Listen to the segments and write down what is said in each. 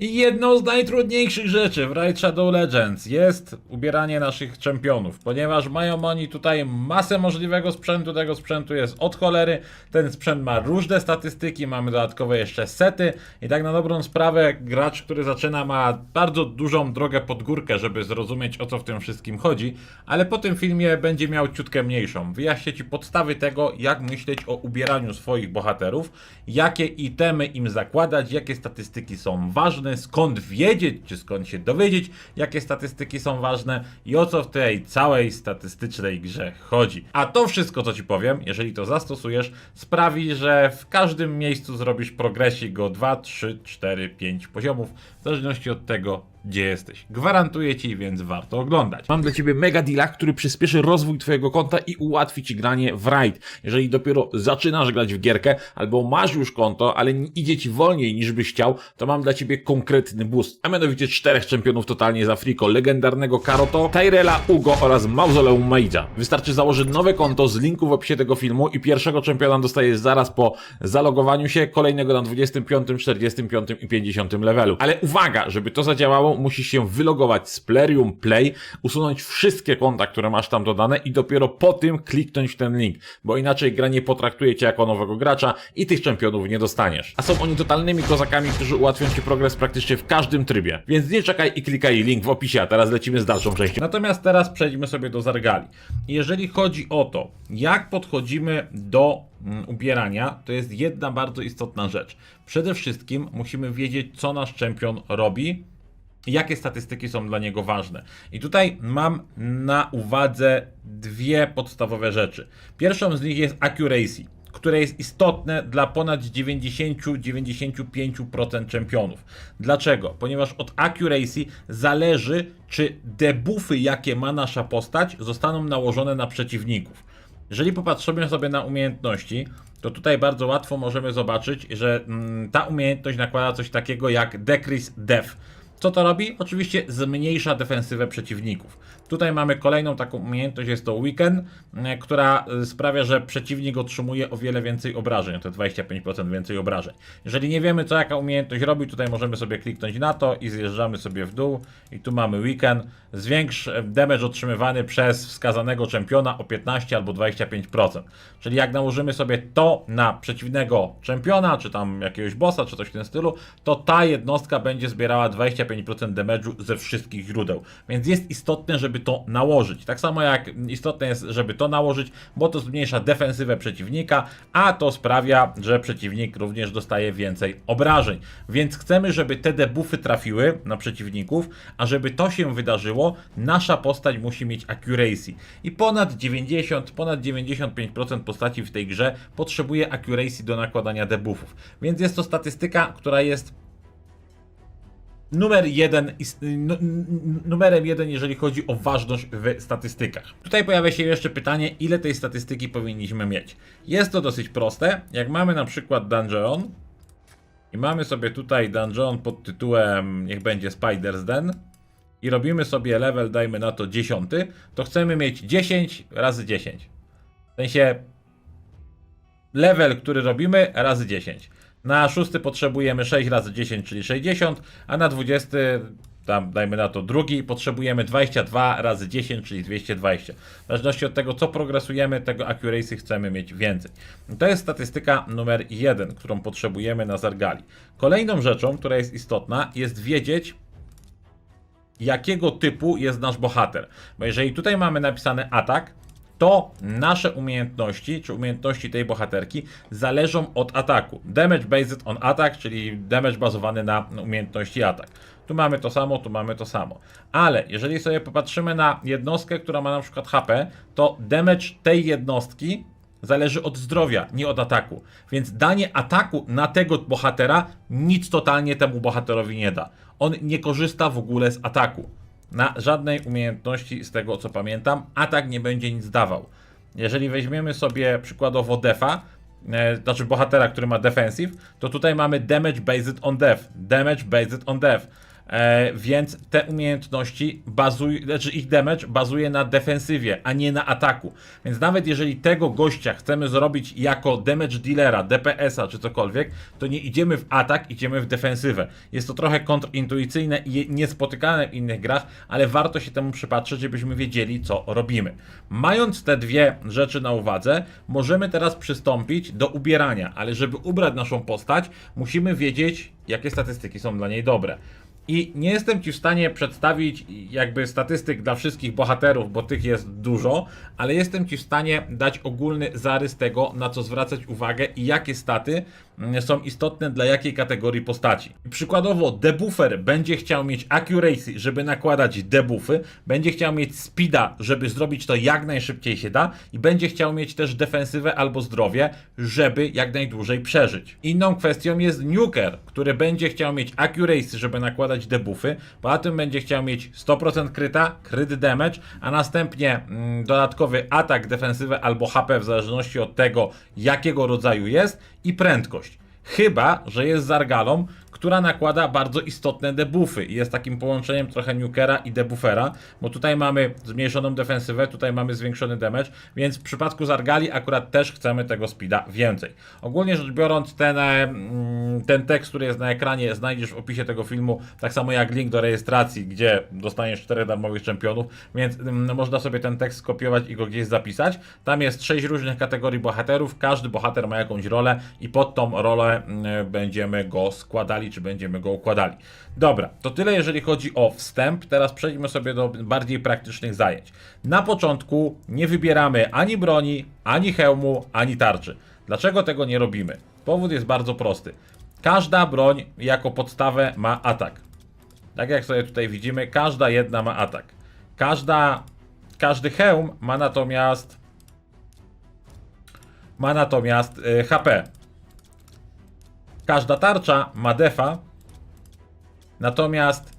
I jedną z najtrudniejszych rzeczy w Raid Shadow Legends jest ubieranie naszych czempionów, ponieważ mają oni tutaj masę możliwego sprzętu, tego sprzętu jest od cholery, ten sprzęt ma różne statystyki, mamy dodatkowe jeszcze sety. I tak na dobrą sprawę gracz, który zaczyna ma bardzo dużą drogę pod górkę, żeby zrozumieć o co w tym wszystkim chodzi, ale po tym filmie będzie miał ciutkę mniejszą. Wyjaśnię Ci podstawy tego, jak myśleć o ubieraniu swoich bohaterów, jakie itemy im zakładać, jakie statystyki są ważne, skąd wiedzieć, czy skąd się dowiedzieć, jakie statystyki są ważne i o co w tej całej statystycznej grze chodzi. A to wszystko, co Ci powiem, jeżeli to zastosujesz, sprawi, że w każdym miejscu zrobisz progresik o 2, 3, 4, 5 poziomów, w zależności od tego, gdzie jesteś. Gwarantuję Ci, więc warto oglądać. Mam dla Ciebie mega deala, który przyspieszy rozwój Twojego konta i ułatwi Ci granie w raid. Jeżeli dopiero zaczynasz grać w gierkę, albo masz już konto, ale idzie Ci wolniej niż byś chciał, to mam dla Ciebie konkretny boost. A mianowicie czterech czempionów totalnie z Afriko, legendarnego Karoto, Tyrella, Ugo oraz Mausoleum Maidza. Wystarczy założyć nowe konto z linku w opisie tego filmu i pierwszego czempiona dostajesz zaraz po zalogowaniu się, kolejnego na 25, 45 i 50 levelu. Ale uwaga, żeby to zadziałało, musisz się wylogować z Plerium Play, usunąć wszystkie konta, które masz tam dodane i dopiero po tym kliknąć w ten link, bo inaczej gra nie potraktuje cię jako nowego gracza i tych czempionów nie dostaniesz. A są oni totalnymi kozakami, którzy ułatwią ci progres praktycznie w każdym trybie. Więc nie czekaj i klikaj link w opisie, a teraz lecimy z dalszą częścią. Natomiast teraz przejdźmy sobie do Zargali. Jeżeli chodzi o to, jak podchodzimy do mm, ubierania, to jest jedna bardzo istotna rzecz. Przede wszystkim musimy wiedzieć, co nasz czempion robi, jakie statystyki są dla niego ważne. I tutaj mam na uwadze dwie podstawowe rzeczy. Pierwszą z nich jest accuracy, które jest istotne dla ponad 90-95% czempionów. Dlaczego? Ponieważ od accuracy zależy, czy debuffy, jakie ma nasza postać, zostaną nałożone na przeciwników. Jeżeli popatrzymy sobie na umiejętności, to tutaj bardzo łatwo możemy zobaczyć, że mm, ta umiejętność nakłada coś takiego jak Decrease Def. Co to robi? Oczywiście zmniejsza defensywę przeciwników. Tutaj mamy kolejną taką umiejętność, jest to Weekend, e, która e, sprawia, że przeciwnik otrzymuje o wiele więcej obrażeń, to 25% więcej obrażeń. Jeżeli nie wiemy, co jaka umiejętność robi, tutaj możemy sobie kliknąć na to i zjeżdżamy sobie w dół i tu mamy Weekend. Zwiększ e, damage otrzymywany przez wskazanego czempiona o 15 albo 25%. Czyli jak nałożymy sobie to na przeciwnego czempiona, czy tam jakiegoś bossa, czy coś w tym stylu, to ta jednostka będzie zbierała 25% damage'u ze wszystkich źródeł. Więc jest istotne, żeby to nałożyć. Tak samo jak istotne jest, żeby to nałożyć, bo to zmniejsza defensywę przeciwnika, a to sprawia, że przeciwnik również dostaje więcej obrażeń. Więc chcemy, żeby te debuffy trafiły na przeciwników, a żeby to się wydarzyło, nasza postać musi mieć accuracy. I ponad 90, ponad 95% postaci w tej grze potrzebuje accuracy do nakładania debuffów. Więc jest to statystyka, która jest numer jeden, numerem jeden, jeżeli chodzi o ważność w statystykach. Tutaj pojawia się jeszcze pytanie, ile tej statystyki powinniśmy mieć. Jest to dosyć proste. Jak mamy na przykład Dungeon i mamy sobie tutaj Dungeon pod tytułem, niech będzie Spider's Den i robimy sobie level, dajmy na to 10, to chcemy mieć 10 razy 10. W sensie level, który robimy, razy 10. Na szósty potrzebujemy 6 razy 10, czyli 60, a na 20, tam dajmy na to drugi, potrzebujemy 22 razy 10, czyli 220. W zależności od tego, co progresujemy, tego accuracy chcemy mieć więcej. To jest statystyka numer 1, którą potrzebujemy na Zargali. Kolejną rzeczą, która jest istotna, jest wiedzieć, jakiego typu jest nasz bohater. Bo jeżeli tutaj mamy napisane atak, to nasze umiejętności, czy umiejętności tej bohaterki zależą od ataku. Damage based on attack, czyli damage bazowany na umiejętności atak. Tu mamy to samo, tu mamy to samo. Ale jeżeli sobie popatrzymy na jednostkę, która ma na przykład HP, to damage tej jednostki zależy od zdrowia, nie od ataku. Więc danie ataku na tego bohatera nic totalnie temu bohaterowi nie da. On nie korzysta w ogóle z ataku. Na żadnej umiejętności, z tego co pamiętam, atak nie będzie nic dawał. Jeżeli weźmiemy sobie przykładowo defa, e, znaczy bohatera, który ma defensive, to tutaj mamy damage based on def, damage based on def. E, więc te umiejętności bazują, znaczy ich damage bazuje na defensywie, a nie na ataku. Więc nawet jeżeli tego gościa chcemy zrobić jako damage dealera, DPS-a czy cokolwiek, to nie idziemy w atak, idziemy w defensywę. Jest to trochę kontrintuicyjne i niespotykane w innych grach, ale warto się temu przypatrzeć, żebyśmy wiedzieli, co robimy. Mając te dwie rzeczy na uwadze, możemy teraz przystąpić do ubierania, ale żeby ubrać naszą postać, musimy wiedzieć, jakie statystyki są dla niej dobre. I nie jestem Ci w stanie przedstawić jakby statystyk dla wszystkich bohaterów, bo tych jest dużo, ale jestem Ci w stanie dać ogólny zarys tego, na co zwracać uwagę i jakie staty są istotne dla jakiej kategorii postaci. Przykładowo, debuffer będzie chciał mieć accuracy, żeby nakładać debuffy, będzie chciał mieć speeda, żeby zrobić to jak najszybciej się da i będzie chciał mieć też defensywę albo zdrowie, żeby jak najdłużej przeżyć. Inną kwestią jest nuker, który będzie chciał mieć accuracy, żeby nakładać debuffy, poza tym będzie chciał mieć 100% kryta, crit damage, a następnie mm, dodatkowy atak, defensywę albo HP w zależności od tego, jakiego rodzaju jest i prędkość. Chyba, że jest Zargalą, która nakłada bardzo istotne debuffy i jest takim połączeniem trochę Nukera i debuffera, bo tutaj mamy zmniejszoną defensywę, tutaj mamy zwiększony damage, więc w przypadku Zargali akurat też chcemy tego speeda więcej. Ogólnie rzecz biorąc, ten, e, mm, ten tekst, który jest na ekranie, znajdziesz w opisie tego filmu, tak samo jak link do rejestracji, gdzie dostaniesz 4 darmowych czempionów, więc mm, można sobie ten tekst skopiować i go gdzieś zapisać. Tam jest 6 różnych kategorii bohaterów, każdy bohater ma jakąś rolę i pod tą rolę mm, będziemy go składali, czy będziemy go układali. Dobra, to tyle jeżeli chodzi o wstęp. Teraz przejdźmy sobie do bardziej praktycznych zajęć. Na początku nie wybieramy ani broni, ani hełmu, ani tarczy. Dlaczego tego nie robimy? Powód jest bardzo prosty. Każda broń jako podstawę ma atak. Tak jak sobie tutaj widzimy, każda jedna ma atak. Każda, każdy hełm ma natomiast ma natomiast y, HP. Każda tarcza ma defa, natomiast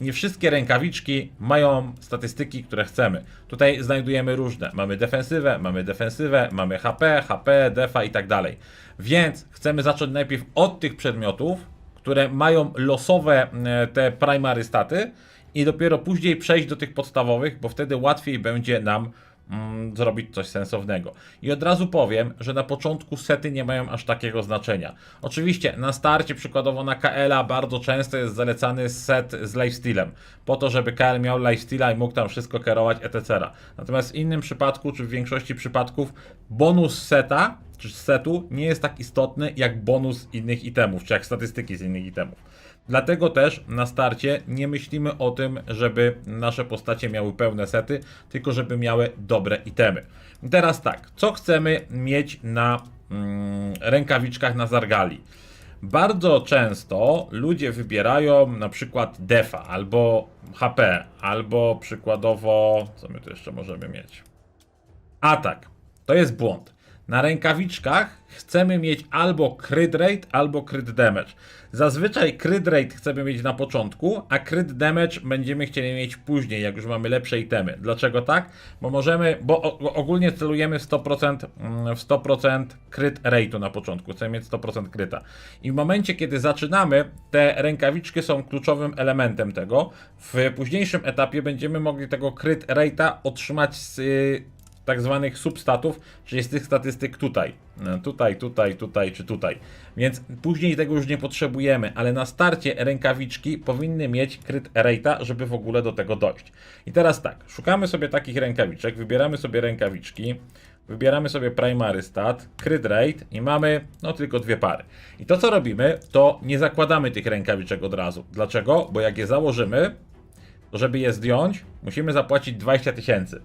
nie wszystkie rękawiczki mają statystyki, które chcemy. Tutaj znajdujemy różne. Mamy defensywę, mamy defensywę, mamy HP, HP, defa i tak dalej. Więc chcemy zacząć najpierw od tych przedmiotów, które mają losowe e, te primary staty i dopiero później przejść do tych podstawowych, bo wtedy łatwiej będzie nam mm, zrobić coś sensownego. I od razu powiem, że na początku sety nie mają aż takiego znaczenia. Oczywiście na starcie, przykładowo na KL-a, bardzo często jest zalecany set z lifestylem, po to, żeby KL miał lifestyla i mógł tam wszystko kierować, etc. Natomiast w innym przypadku, czy w większości przypadków, bonus seta, czy setu nie jest tak istotny jak bonus innych itemów, czy jak statystyki z innych itemów. Dlatego też na starcie nie myślimy o tym, żeby nasze postacie miały pełne sety, tylko żeby miały dobre itemy. Teraz tak, co chcemy mieć na mm, rękawiczkach na Zargali? Bardzo często ludzie wybierają na przykład defa, albo HP, albo przykładowo, co my tu jeszcze możemy mieć? Atak. To jest błąd. Na rękawiczkach chcemy mieć albo crit rate, albo crit damage. Zazwyczaj crit rate chcemy mieć na początku, a crit damage będziemy chcieli mieć później, jak już mamy lepsze itemy. Dlaczego tak? Bo możemy, bo ogólnie celujemy w 100%, mm, w 100% crit rate'u na początku. Chcemy mieć 100% kryta. I w momencie, kiedy zaczynamy, te rękawiczki są kluczowym elementem tego. W późniejszym etapie będziemy mogli tego crit rate'a otrzymać z y, tak zwanych substatów, czyli z tych statystyk tutaj. No, Tutaj, tutaj, tutaj czy tutaj. Więc później tego już nie potrzebujemy, ale na starcie rękawiczki powinny mieć crit rate'a, żeby w ogóle do tego dojść. I teraz tak, szukamy sobie takich rękawiczek, wybieramy sobie rękawiczki, wybieramy sobie primary stat, crit rate i mamy no tylko dwie pary. I to co robimy, to nie zakładamy tych rękawiczek od razu. Dlaczego? Bo jak je założymy, to żeby je zdjąć, musimy zapłacić 20 tysięcy.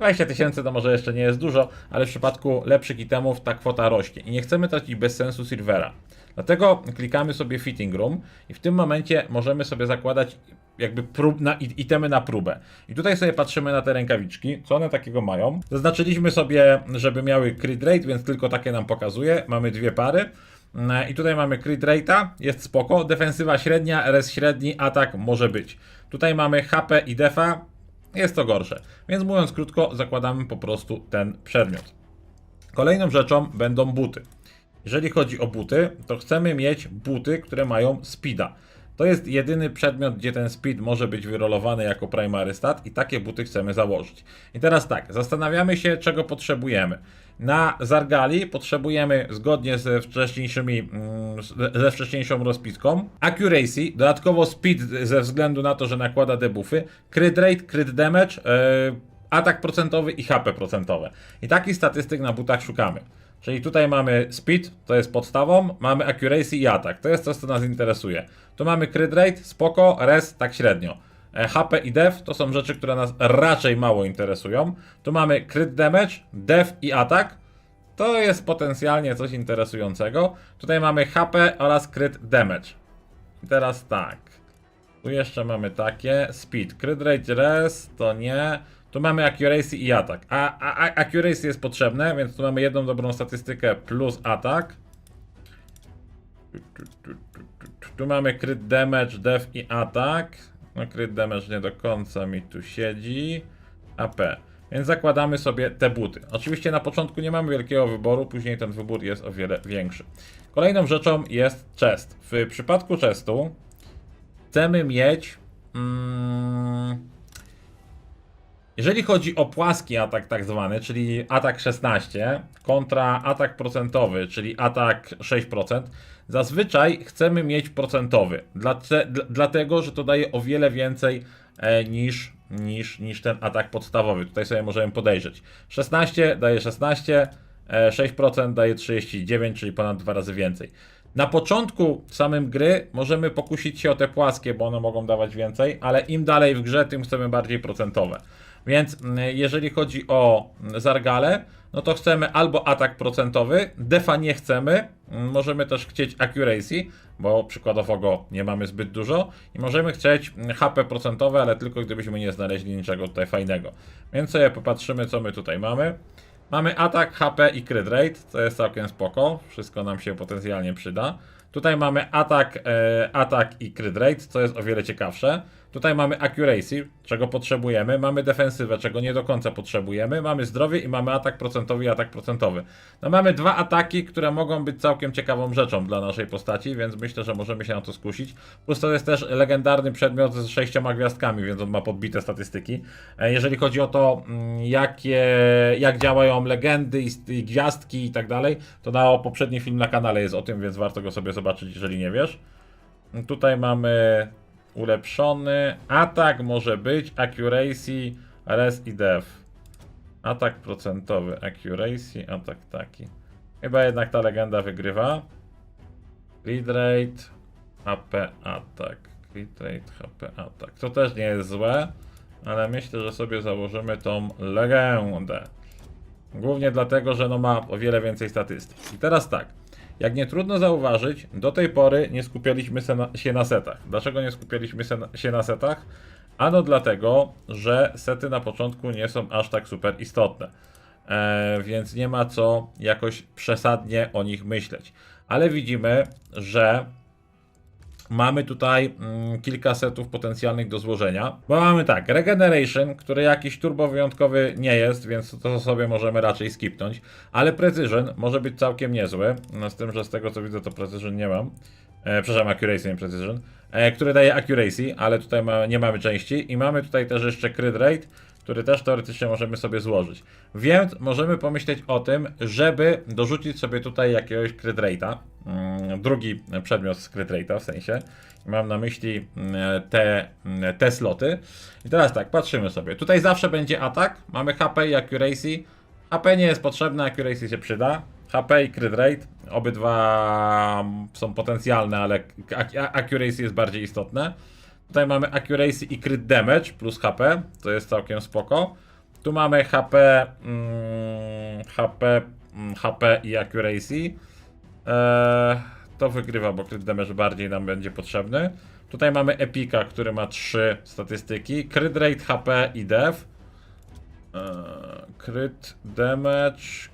20 tysięcy to może jeszcze nie jest dużo, ale w przypadku lepszych itemów ta kwota rośnie i nie chcemy tracić bez sensu silvera. Dlatego klikamy sobie fitting room i w tym momencie możemy sobie zakładać jakby prób na, itemy na próbę. I tutaj sobie patrzymy na te rękawiczki, co one takiego mają. Zaznaczyliśmy sobie, żeby miały crit rate, więc tylko takie nam pokazuje. Mamy dwie pary. I tutaj mamy crit rate'a, jest spoko. Defensywa średnia, res średni, atak może być. Tutaj mamy HP i defa, jest to gorsze. Więc mówiąc krótko, zakładamy po prostu ten przedmiot. Kolejną rzeczą będą buty. Jeżeli chodzi o buty, to chcemy mieć buty, które mają speeda. To jest jedyny przedmiot, gdzie ten speed może być wyrolowany jako primary stat i takie buty chcemy założyć. I teraz tak, zastanawiamy się, czego potrzebujemy. Na Zargali potrzebujemy, zgodnie ze wcześniejszymi, mm, ze wcześniejszą rozpiską, accuracy, dodatkowo speed ze względu na to, że nakłada debuffy, crit rate, crit damage, yy, atak procentowy i HP procentowe. I takich statystyk na butach szukamy. Czyli tutaj mamy speed, to jest podstawą, mamy accuracy i atak. To jest coś, co nas interesuje. Tu mamy crit rate, spoko, res, tak średnio. E, HP i def to są rzeczy, które nas raczej mało interesują. Tu mamy crit damage, def i atak. To jest potencjalnie coś interesującego. Tutaj mamy HP oraz crit damage. I teraz tak. Tu jeszcze mamy takie. Speed. Crit rate res to nie. Tu mamy accuracy i atak. A, a, a accuracy jest potrzebne, więc tu mamy jedną dobrą statystykę plus atak. Tu mamy crit damage, def i atak. No crit damage nie do końca mi tu siedzi. AP. Więc zakładamy sobie te buty. Oczywiście na początku nie mamy wielkiego wyboru, później ten wybór jest o wiele większy. Kolejną rzeczą jest chest. W przypadku chestu chcemy mieć. Mm, jeżeli chodzi o płaski atak tak zwany, czyli atak 16 kontra atak procentowy, czyli atak 6%, zazwyczaj chcemy mieć procentowy, dlatego że to daje o wiele więcej e, niż, niż, niż ten atak podstawowy. Tutaj sobie możemy podejrzeć. 16 daje 16, e, 6% daje 39, czyli ponad dwa razy więcej. Na początku samym gry możemy pokusić się o te płaskie, bo one mogą dawać więcej, ale im dalej w grze, tym chcemy bardziej procentowe. Więc mm, jeżeli chodzi o mm, Zargale, no to chcemy albo atak procentowy, defa nie chcemy, mm, możemy też chcieć accuracy, bo przykładowo go nie mamy zbyt dużo i możemy chcieć HP procentowe, ale tylko gdybyśmy nie znaleźli niczego tutaj fajnego. Więc sobie popatrzymy co my tutaj mamy. Mamy atak, HP i crit rate, co jest całkiem spoko, wszystko nam się potencjalnie przyda. Tutaj mamy atak, e, atak i crit rate, co jest o wiele ciekawsze. Tutaj mamy accuracy, czego potrzebujemy. Mamy defensywę, czego nie do końca potrzebujemy. Mamy zdrowie i mamy atak procentowy i atak procentowy. No mamy dwa ataki, które mogą być całkiem ciekawą rzeczą dla naszej postaci, więc myślę, że możemy się na to skusić. Plus to jest też legendarny przedmiot z sześcioma gwiazdkami, więc on ma podbite statystyki. E, Jeżeli chodzi o to, mm, jakie, jak działają legendy i, i gwiazdki i tak dalej, to na poprzedni film na kanale jest o tym, więc warto go sobie zobaczyć, jeżeli nie wiesz. Tutaj mamy ulepszony. Atak może być accuracy, res i def. Atak procentowy, accuracy, atak taki. Chyba jednak ta legenda wygrywa. Crit rate, AP atak. Crit rate, HP atak. To też nie jest złe, ale myślę, że sobie założymy tą legendę. Głównie dlatego, że no ma o wiele więcej statystyk. I teraz tak. Jak nie trudno zauważyć, do tej pory nie skupialiśmy się na setach. Dlaczego nie skupialiśmy się na setach? Ano dlatego, że sety na początku nie są aż tak super istotne. E, więc nie ma co jakoś przesadnie o nich myśleć. Ale widzimy, że mamy tutaj mm, kilka setów potencjalnych do złożenia. Bo mamy tak, Regeneration, który jakiś turbo wyjątkowy nie jest, więc to sobie możemy raczej skipnąć. Ale Precision może być całkiem niezły. No, z tym, że z tego co widzę, to Precision nie mam. E, przepraszam, Accuracy, nie Precision. E, który daje Accuracy, ale tutaj ma, nie mamy części. I mamy tutaj też jeszcze Crit Rate, który też teoretycznie możemy sobie złożyć. Więc możemy pomyśleć o tym, żeby dorzucić sobie tutaj jakiegoś crit rate'a. Mm, Drugi przedmiot z crit rate'a w sensie. Mam na myśli mm, te, mm, te sloty. I teraz tak, patrzymy sobie. Tutaj zawsze będzie atak. Mamy HP i accuracy. HP nie jest potrzebne, accuracy się przyda. HP i crit rate. Obydwa są potencjalne, ale ac- accuracy jest bardziej istotne. Tutaj mamy accuracy i crit damage plus HP, to jest całkiem spoko. Tu mamy HP, mm, HP, mm, HP i accuracy. Eee, to wygrywa, bo crit damage bardziej nam będzie potrzebny. Tutaj mamy Epika, który ma trzy statystyki. Crit rate, HP i def. Eee, crit damage,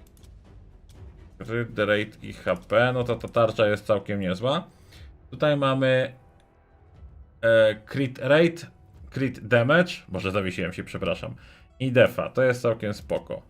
crit rate i HP. No to ta tarcza jest całkiem niezła. Tutaj mamy e, crit rate, crit damage, może zawiesiłem się, przepraszam, i defa, to jest całkiem spoko.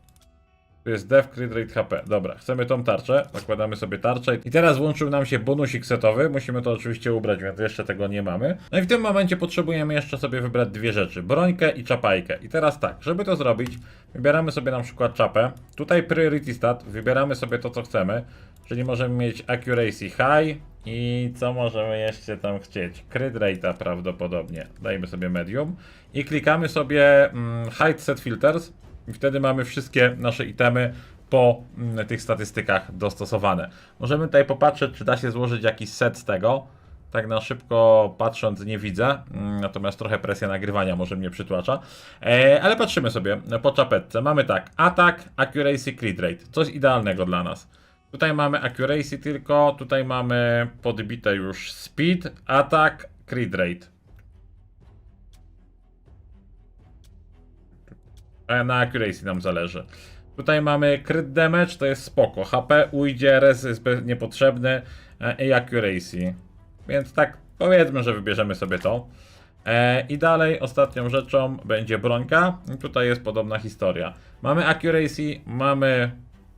Tu jest dev, crit rate, HP. Dobra, chcemy tą tarczę, zakładamy sobie tarczę i teraz włączył nam się bonusik setowy, musimy to oczywiście ubrać, więc jeszcze tego nie mamy. No i w tym momencie potrzebujemy jeszcze sobie wybrać dwie rzeczy, brońkę i czapajkę. I teraz tak, żeby to zrobić, wybieramy sobie na przykład czapę, tutaj priority stat, wybieramy sobie to co chcemy, czyli możemy mieć accuracy high i co możemy jeszcze tam chcieć, crit rate'a prawdopodobnie, dajmy sobie medium i klikamy sobie mm, hide set filters, i wtedy mamy wszystkie nasze itemy po mm, tych statystykach dostosowane. Możemy tutaj popatrzeć, czy da się złożyć jakiś set z tego. Tak na szybko patrząc nie widzę, mm, natomiast trochę presja nagrywania może mnie przytłacza. E, ale patrzymy sobie po czapetce. Mamy tak, atak, accuracy, crit rate. Coś idealnego dla nas. Tutaj mamy accuracy tylko, tutaj mamy podbite już speed, atak, crit rate. Na accuracy nam zależy. Tutaj mamy crit damage, to jest spoko. HP ujdzie, res jest niepotrzebny e, i accuracy. Więc tak powiedzmy, że wybierzemy sobie to. E, I dalej ostatnią rzeczą będzie brońka. Tutaj jest podobna historia. Mamy accuracy, mamy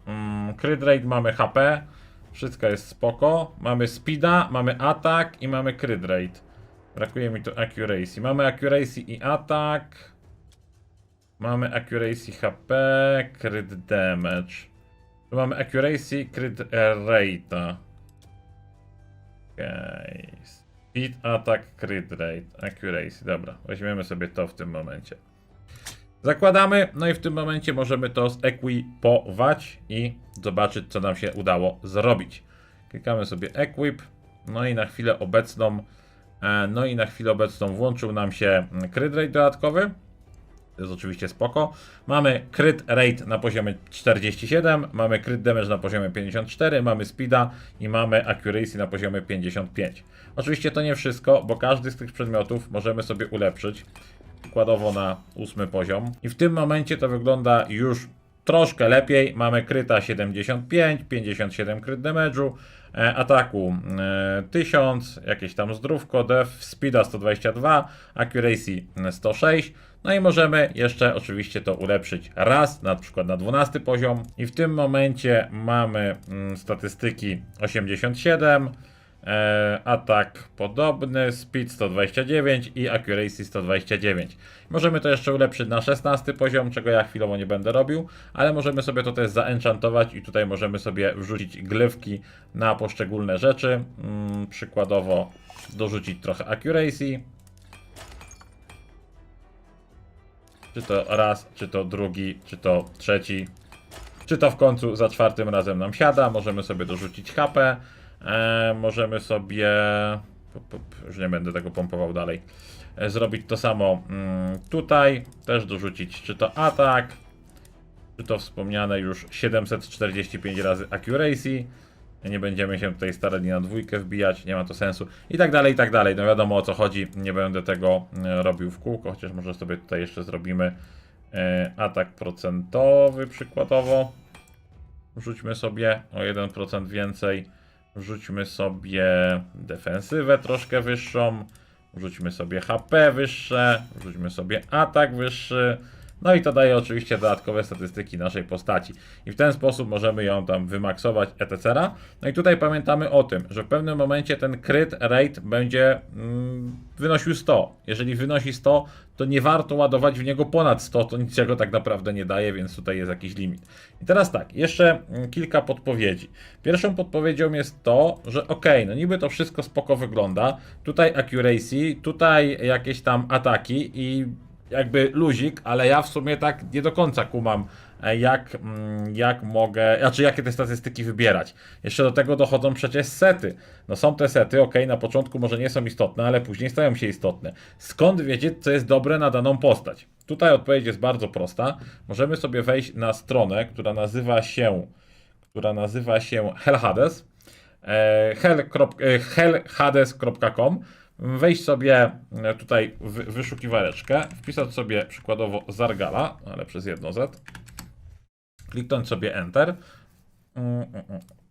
mm, crit rate, mamy HP. Wszystko jest spoko. Mamy speeda, mamy atak i mamy crit rate. Brakuje mi tu accuracy. Mamy accuracy i atak. Mamy accuracy HP, crit damage. Tu mamy accuracy, crit rate. Okej. Speed, attack, crit rate, accuracy. Dobra, weźmiemy sobie to w tym momencie. Zakładamy, no i w tym momencie możemy to zequipować i zobaczyć, co nam się udało zrobić. Klikamy sobie equip, no i na chwilę obecną, e, no i na chwilę obecną włączył nam się crit rate dodatkowy. To jest oczywiście spoko. Mamy crit rate na poziomie 47, mamy crit damage na poziomie 54, mamy speeda i mamy accuracy na poziomie 55. Oczywiście to nie wszystko, bo każdy z tych przedmiotów możemy sobie ulepszyć. Przykładowo na ósmy poziom. I w tym momencie to wygląda już troszkę lepiej. Mamy kryta 75, 57 crit damage'u, e, ataku e, 1000, jakieś tam zdrówko, def, speeda 122, accuracy 106. No i możemy jeszcze oczywiście to ulepszyć raz, na przykład na 12 poziom. I w tym momencie mamy mm, statystyki 87, e, atak podobny, speed 129 i accuracy 129. Możemy to jeszcze ulepszyć na 16 poziom, czego ja chwilowo nie będę robił, ale możemy sobie to też zaenchantować i tutaj możemy sobie wrzucić glywki na poszczególne rzeczy. Mm, przykładowo dorzucić trochę accuracy. Czy to raz, czy to drugi, czy to trzeci. Czy to w końcu za czwartym razem nam siada. Możemy sobie dorzucić HP. E, możemy sobie. Już nie będę tego pompował dalej. E, zrobić to samo mm, tutaj. Też dorzucić, czy to atak, czy to wspomniane już 745 razy accuracy. Nie będziemy się tutaj starali na dwójkę wbijać, nie ma to sensu. I tak dalej, i tak dalej. No wiadomo o co chodzi. Nie będę tego e, robił w kółko, chociaż może sobie tutaj jeszcze zrobimy e, atak procentowy przykładowo. Wrzućmy sobie o 1% więcej. Wrzućmy sobie defensywę troszkę wyższą. Wrzućmy sobie HP wyższe. Wrzućmy sobie atak wyższy. No i to daje oczywiście dodatkowe statystyki naszej postaci. I w ten sposób możemy ją tam wymaksować, etc. No i tutaj pamiętamy o tym, że w pewnym momencie ten crit rate będzie mm, wynosił 100. Jeżeli wynosi 100, to nie warto ładować w niego ponad 100, to niczego tak naprawdę nie daje, więc tutaj jest jakiś limit. I teraz tak, jeszcze mm, kilka podpowiedzi. Pierwszą podpowiedzią jest to, że ok, no niby to wszystko spoko wygląda. Tutaj accuracy, tutaj jakieś tam ataki i jakby luzik, ale ja w sumie tak nie do końca kumam, e, jak, mm, jak mogę, znaczy jakie te statystyki wybierać. Jeszcze do tego dochodzą przecież sety. No są te sety, ok, na początku może nie są istotne, ale później stają się istotne. Skąd wiedzieć, co jest dobre na daną postać? Tutaj odpowiedź jest bardzo prosta. Możemy sobie wejść na stronę, która nazywa się, która nazywa się hell.- e, hellhades.com wejść sobie e, tutaj w wyszukiwareczkę, wpisać sobie przykładowo Zargala, ale przez jedno Z, kliknąć sobie Enter.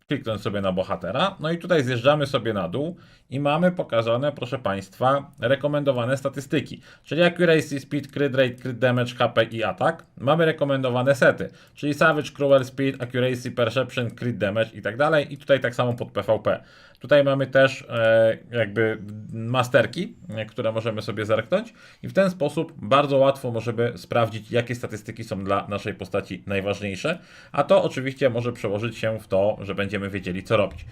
Kliknąć sobie na bohatera, no i tutaj zjeżdżamy sobie na dół i mamy pokazane, proszę Państwa, rekomendowane statystyki, czyli accuracy, speed, crit rate, crit damage, HP i atak. Mamy rekomendowane sety, czyli savage, cruel, speed, accuracy, perception, crit damage i tak dalej i tutaj tak samo pod PvP. Tutaj mamy też e, jakby masterki, e, które możemy sobie zerknąć i w ten sposób bardzo łatwo możemy sprawdzić, jakie statystyki są dla naszej postaci najważniejsze, a to oczywiście może przełożyć się w to, że będziemy wiedzieli co robić.